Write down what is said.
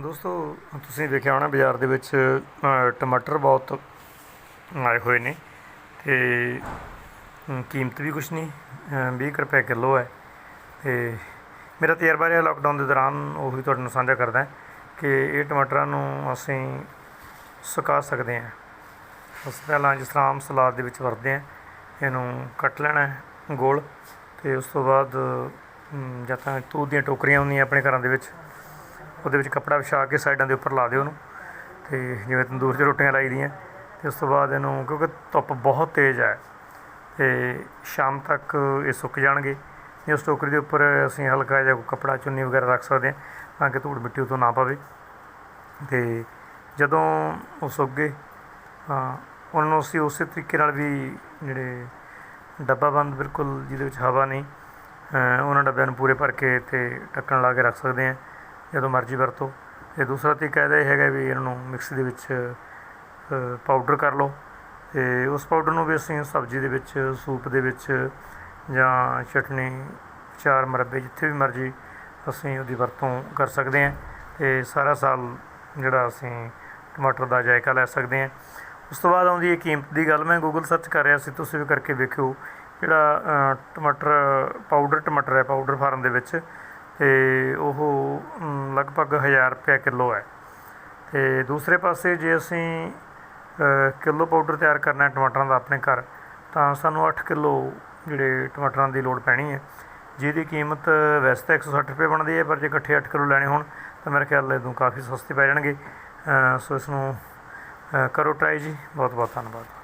ਦੋਸਤੋ ਤੁਸੀਂ ਵੇਖਿਆ ਹੋਣਾ ਬਾਜ਼ਾਰ ਦੇ ਵਿੱਚ ਟਮਾਟਰ ਬਹੁਤ ਆਏ ਹੋਏ ਨੇ ਤੇ ਕੀਮਤ ਵੀ ਕੁਛ ਨਹੀਂ ਅ, 20 ਕੁ ਰੁਪਏ ਕਿਲੋ ਹੈ ਤੇ ਮੇਰਾ ਤਜਰਬਾ ਰਿਹਾ ਲਾਕਡਾਊਨ ਦੇ ਦੌਰਾਨ ਉਹ ਵੀ ਤੁਹਾਡੇ ਨਾਲ ਸਾਂਝਾ ਕਰਦਾ ਕਿ ਇਹ ਟਮਾਟਰਾਂ ਨੂੰ ਅਸੀਂ ਸੁਕਾ ਸਕਦੇ ਹਾਂ। ਉਸ ਤੋਂ ਪਹਿਲਾਂ ਜਿਸ ਤਰ੍ਹਾਂ ਆਮ ਸਲਾਦ ਦੇ ਵਿੱਚ ਵਰਤਦੇ ਹਾਂ ਇਹਨੂੰ ਕੱਟ ਲੈਣਾ ਗੋਲ ਤੇ ਉਸ ਤੋਂ ਬਾਅਦ ਜਾਂ ਤਾਂ ਤੂਤ ਦੀਆਂ ਟੋਕਰੀਆਂ ਹੁੰਦੀਆਂ ਆਪਣੇ ਘਰਾਂ ਦੇ ਵਿੱਚ ਉਹਦੇ ਵਿੱਚ ਕੱਪੜਾ ਵਿਛਾ ਕੇ ਸਾਈਡਾਂ ਦੇ ਉੱਪਰ ਲਾ ਦਿਓ ਉਹਨੂੰ ਤੇ ਜਿਵੇਂ ਤੰਦੂਰ 'ਚ ਰੋਟੀਆਂ ਲਾਈ ਦੀਆਂ ਤੇ ਉਸ ਤੋਂ ਬਾਅਦ ਇਹਨੂੰ ਕਿਉਂਕਿ ਧੁੱਪ ਬਹੁਤ ਤੇਜ਼ ਹੈ ਤੇ ਸ਼ਾਮ ਤੱਕ ਇਹ ਸੁੱਕ ਜਾਣਗੇ ਤੇ ਉਸ ਟੋਕਰੀ ਦੇ ਉੱਪਰ ਅਸੀਂ ਹਲਕਾ ਜਿਹਾ ਕੱਪੜਾ ਚੁੰਨੀ ਵਗੈਰਾ ਰੱਖ ਸਕਦੇ ਹਾਂ ਤਾਂ ਕਿ ਧੂੜ ਮਿੱਟੀ ਉਤੋਂ ਨਾ ਪਵੇ ਤੇ ਜਦੋਂ ਉਹ ਸੁੱਕ ਗਏ ਤਾਂ ਉਹਨਾਂ ਨੂੰ ਅਸੀਂ ਉਸੇ ਤਰੀਕੇ ਨਾਲ ਵੀ ਜਿਹੜੇ ਡੱਬਾ ਬੰਦ ਬਿਲਕੁਲ ਜਿਹਦੇ ਵਿੱਚ ਹਵਾ ਨਹੀਂ ਉਹਨਾਂ ਡੱਬਿਆਂ ਨੂੰ ਪੂਰੇ ਭਰ ਕੇ ਤੇ ਢੱਕਣ ਲਾ ਕੇ ਰੱਖ ਸਕਦੇ ਹਾਂ। ਜਦੋਂ ਮਰਜ਼ੀ ਵਰਤੋ। ਅਤੇ ਦੂਸਰਾ ਤਰੀਕਾ ਇਹਦਾ ਇਹ ਹੈਗਾ ਵੀ ਇਹਨਾਂ ਨੂੰ ਮਿਕਸੀ ਦੇ ਵਿੱਚ ਪਾਊਡਰ ਕਰ ਲਓ। ਅਤੇ ਉਸ ਪਾਊਡਰ ਨੂੰ ਵੀ ਅਸੀਂ ਸਬਜ਼ੀ ਦੇ ਵਿੱਚ, ਸੂਪ ਦੇ ਵਿੱਚ ਜਾਂ ਚਟਨੀ ਚਾਰ ਮੁਰੱਬੇ, ਜਿੱਥੇ ਵੀ ਮਰਜ਼ੀ ਅਸੀਂ ਉਹਦੀ ਵਰਤੋਂ ਕਰ ਸਕਦੇ ਹਾਂ। ਤੇ ਸਾਰਾ ਸਾਲ ਜਿਹੜਾ ਅਸੀਂ ਟਮਾਟਰ ਦਾ ਜਾਇਕਾ ਲੈ ਸਕਦੇ ਹਾਂ। ਉਸ ਤੋਂ ਬਾਅਦ ਆਉਂਦੀ ਹੈ ਕੀਮਤ ਦੀ ਗੱਲ। ਮੈਂ ਗੂਗਲ ਸਰਚ ਕਰ ਰਿਹਾ ਸੀ, ਤੁਸੀਂ ਵੀ ਕਰਕੇ ਵੇਖਿਓ। ਜਿਹੜਾ ਟਮਾਟਰ ਪਾਊਡਰ ਟਮਾਟਰ ਹੈ ਪਾਊਡਰ ਫਾਰਮ ਦੇ ਵਿੱਚ ਤੇ ਉਹ ਲਗਭਗ 1000 ਰੁਪਏ ਕਿਲੋ ਹੈ। ਤੇ ਦੂਸਰੇ ਪਾਸੇ ਜੇ ਅਸੀਂ ਅ, ਕਿਲੋ ਪਾਊਡਰ ਤਿਆਰ ਕਰਨਾ ਹੈ ਟਮਾਟਰਾਂ ਦਾ ਆਪਣੇ ਘਰ ਤਾਂ ਸਾਨੂੰ 8 ਕਿਲੋ ਜਿਹੜੇ ਟਮਾਟਰਾਂ ਦੀ ਲੋੜ ਪੈਣੀ ਹੈ। ਜਿਹਦੀ ਕੀਮਤ ਵੈਸੇ ਤਾਂ 160 ਰੁਪਏ ਬਣਦੀ ਹੈ ਪਰ ਜੇ ਇਕੱਠੇ 8 ਕਿਲੋ ਲੈਣੇ ਹੋਣ ਤਾਂ ਮੇਰੇ ਖਿਆਲ ਇਹ ਤੋਂ ਕਾਫੀ ਸਸਤੇ ਪੈ ਜਾਣਗੇ। ਸੋ ਇਸ ਨੂੰ ਕਰੋ ਟਰਾਈ ਜੀ। ਬਹੁਤ ਬਹੁਤ ਧੰਨਵਾਦ।